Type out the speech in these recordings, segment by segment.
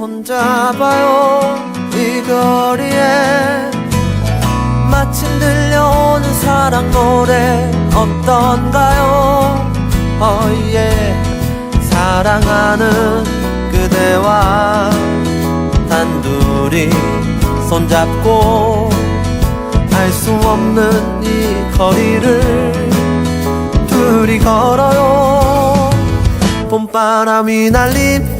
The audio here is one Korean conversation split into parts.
손잡아요. 이 거리에 마침 들려오는 사랑 노래 어떤가요? 어예 사랑하는 그대와 단둘이 손잡고 알 수 없는 이 거리를 둘이 걸어요. 봄바람이 날리며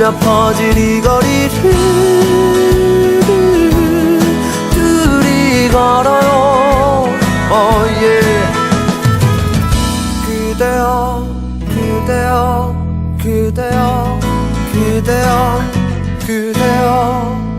울려 퍼질 이 거리를 둘이 걸어요. 어예 그대여 그대여 그대여 그대여